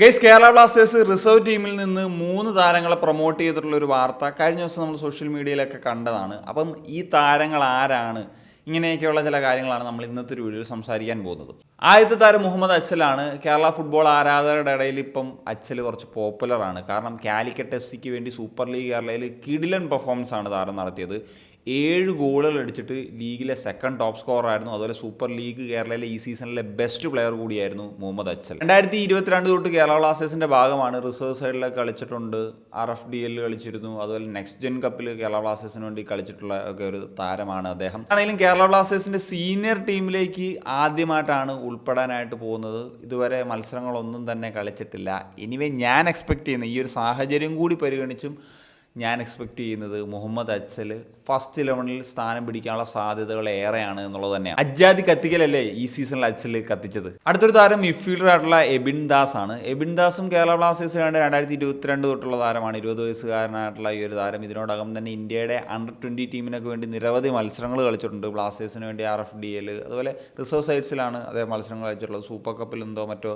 Guys Kerala Blasters reserve ടീമിൽ നിന്ന് മൂന്ന് താരങ്ങളെ പ്രൊമോട്ട് ചെയ്തിട്ടുള്ള ഒരു വാർത്ത കഴിഞ്ഞ ദിവസം നമ്മൾ സോഷ്യൽ മീഡിയയിലൊക്കെ കണ്ടതാണ്. അപ്പം ഈ താരങ്ങൾ ആരാണ്? ഇങ്ങനെയൊക്കെയുള്ള ചില കാര്യങ്ങളാണ് നമ്മൾ ഇന്നത്തെ ഒരു വീഡിയോയിൽ സംസാരിക്കാൻ പോകുന്നത്. ആദ്യത്തെ താരം മുഹമ്മദ് അച്ചലാണ് കേരള ഫുട്ബോൾ ആരാധകരുടെ ഇടയിൽ ഇപ്പം അച്ചൽ കുറച്ച് പോപ്പുലറാണ് കാരണം കാലിക്കറ്റ് എഫ് സിക്ക് വേണ്ടി സൂപ്പർ ലീഗ് കേരളയിൽ കിഡിലൻ പെർഫോമൻസ് ആണ് താരം നടത്തിയത്. ഏഴ് ഗോളുകൾ അടിച്ചിട്ട് ലീഗിലെ സെക്കൻഡ് ടോപ്പ് സ്കോറർ ആയിരുന്നു. അതുപോലെ സൂപ്പർ ലീഗ് കേരളയിലെ ഈ സീസണിലെ ബെസ്റ്റ് പ്ലെയർ കൂടിയായിരുന്നു മുഹമ്മദ് അച്ചൽ രണ്ടായിരത്തി ഇരുപത്തിരണ്ട് തൊട്ട് കേരള ബ്ലാസ്റ്റേഴ്സിന്റെ ഭാഗമാണ് റിസർവ് സൈഡിലൊക്കെ കളിച്ചിട്ടുണ്ട്. ആർ എഫ് ഡി എല്ലിൽ കളിച്ചിരുന്നു. അതുപോലെ നെക്സ്റ്റ് ജെൻ കപ്പിൽ കേരള ബ്ലാസ്റ്റേഴ്സിന് വേണ്ടി കളിച്ചിട്ടുള്ള ഒക്കെ ഒരു താരമാണ് അദ്ദേഹം. ആണെങ്കിലും കേരള ബ്ലാസ്റ്റേഴ്സിന്റെ സീനിയർ ടീമിലേക്ക് ആദ്യമായിട്ടാണ് ഉൾപ്പെടാനായിട്ട് പോകുന്നത്. ഇതുവരെ മത്സരങ്ങളൊന്നും തന്നെ കളിച്ചിട്ടില്ല. എനിവേ ഞാൻ എക്സ്പെക്ട് ചെയ്യുന്ന ഈ ഒരു സാഹചര്യം കൂടി പരിഗണിച്ചും ഞാൻ എക്സ്പെക്ട് ചെയ്യുന്നത് മുഹമ്മദ് അച്ചൽ ഫസ്റ്റ് ഇലവനിൽ സ്ഥാനം പിടിക്കാനുള്ള സാധ്യതകൾ ഏറെയാണ് എന്നുള്ളത് തന്നെയാണ്. അജ്ജാദി കത്തിക്കലല്ലേ ഈ സീസണിൽ അച്ചൽ കത്തിച്ചത്? അടുത്തൊരു താരം മിഡ്ഫീൽഡർ ആയിട്ടുള്ള എബിൻ ദാസ് ആണ്. എബിൻ ദാസും കേരള ബ്ലാസ്റ്റേഴ്സ് വേണ്ട രണ്ടായിരത്തി ഇരുപത്തിരണ്ട് തൊട്ടുള്ള താരമാണ്. ഇരുപത് വയസ്സുകാരനായിട്ടുള്ള ഈ ഒരു താരം. ഇതിനോടകം തന്നെ ഇന്ത്യയുടെ അണ്ടർ ട്വന്റി ടീമിനൊക്കെ വേണ്ടി നിരവധി മത്സരങ്ങൾ കളിച്ചിട്ടുണ്ട്. ബ്ലാസ്റ്റേഴ്സിന് വേണ്ടി ആർ എഫ് ഡി എൽ അതുപോലെ റിസർവ് സൈഡ്സിലാണ് അതേ മത്സരങ്ങൾ കളിച്ചിട്ടുള്ളത്. സൂപ്പർ കപ്പിൽ എന്തോ മറ്റോ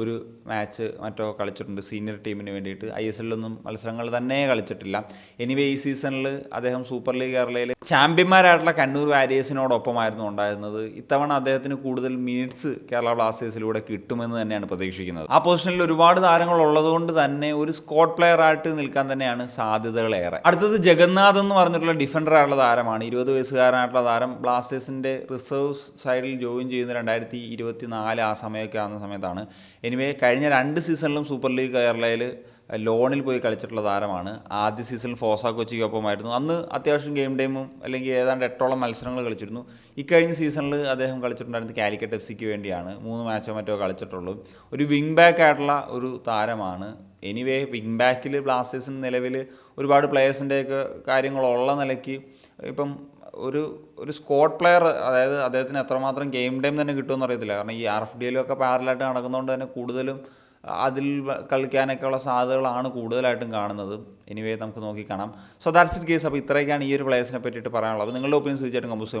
ഒരു മാച്ച് മറ്റോ കളിച്ചിട്ടുണ്ട് സീനിയർ ടീമിന് വേണ്ടിയിട്ട്. ഐ എസ് എല്ലൊന്നും മത്സരങ്ങൾ തന്നെ കളിച്ചിട്ടില്ല. എനിവേ ഈ സീസണിൽ അദ്ദേഹം സൂപ്പർ ലീഗ് കേരളയിൽ ചാമ്പ്യന്മാരായിട്ടുള്ള കണ്ണൂർ വാരിയേഴ്സിനോടൊപ്പമായിരുന്നു ഉണ്ടായിരുന്നത്. ഇത്തവണ അദ്ദേഹത്തിന് കൂടുതൽ മിനിറ്റ്സ് കേരള ബ്ലാസ്റ്റേഴ്സിലൂടെ കിട്ടുമെന്ന് തന്നെയാണ് പ്രതീക്ഷിക്കുന്നത്. ആ പൊസിഷനിൽ ഒരുപാട് താരങ്ങൾ ഉള്ളതുകൊണ്ട് തന്നെ ഒരു സ്കോട്ട് പ്ലെയർ ആയിട്ട് നിൽക്കാൻ തന്നെയാണ് സാധ്യതകളേറെ അടുത്തത് ജഗന്നാഥ് എന്ന് പറഞ്ഞിട്ടുള്ള ഡിഫൻഡർ ആയിട്ടുള്ള താരമാണ്. ഇരുപത് വയസ്സുകാരനായിട്ടുള്ള താരം ബ്ലാസ്റ്റേഴ്സിന്റെ റിസർവ് സൈഡിൽ ജോയിൻ ചെയ്യുന്ന രണ്ടായിരത്തി ഇരുപത്തി നാല് ആ സമയമൊക്കെ ആകുന്ന സമയത്താണ്. എനിവേ കഴിഞ്ഞ രണ്ട് സീസണിലും സൂപ്പർ ലീഗ് കേരളയിൽ ലോണിൽ പോയി കളിച്ചിട്ടുള്ള താരമാണ്. ആദ്യ സീസണിൽ ഫോസ കൊച്ചിക്കൊപ്പമായിരുന്നു. അന്ന് അത്യാവശ്യം ഗെയിം ടൈമും അല്ലെങ്കിൽ ഏതാണ്ട് എട്ടോളം മത്സരങ്ങൾ കളിച്ചിരുന്നു. ഇക്കഴിഞ്ഞ സീസണിൽ അദ്ദേഹം കളിച്ചിട്ടുണ്ടായിരുന്നത് കാലിക്കറ്റ് എഫ് സിക്ക് വേണ്ടിയാണ്. മൂന്ന് മാച്ചോ മറ്റോ കളിച്ചിട്ടുള്ളൂ. ഒരു വിങ് ബാക്ക് ആയിട്ടുള്ള ഒരു താരമാണ്. എനിവേ വിങ് ബാക്കിൽ ബ്ലാസ്റ്റേഴ്സിന് നിലവിൽ ഒരുപാട് പ്ലെയേഴ്സിന്റെയൊക്കെ കാര്യങ്ങളുള്ള നിലയ്ക്ക് ഇപ്പം ഒരു ഒരു സ്കോഡ് പ്ലെയർ അതായത് അദ്ദേഹത്തിന് എത്രമാത്രം ഗെയിം ടൈം തന്നെ കിട്ടുമെന്ന് അറിയത്തില്ല. കാരണം ഈ ആർ എഫ് ഡി എല്ലൊക്കെ പാരലായിട്ട് നടക്കുന്നതുകൊണ്ട് തന്നെ കൂടുതലും അതിൽ കളിക്കാനൊക്കെ ഉള്ള സാധ്യതകളാണ് കൂടുതലായിട്ടും കാണുന്നത്. എനിവേ നമുക്ക് നോക്കി കാണാം. സോ ദാറ്റ്സ് ഇറ്റ് കേസ് അപ്പോൾ ഇത്രയൊക്കെയാണ് ഈ ഒരു പ്ലേയേഴ്സിനെ പറ്റിയിട്ട് പറയാനുള്ളത്. അപ്പോൾ നിങ്ങളുടെ ഒപ്പീനിയൻ തീർച്ചയായിട്ടും കമ്പോസ്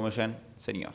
സെനിങ് ഓഫ്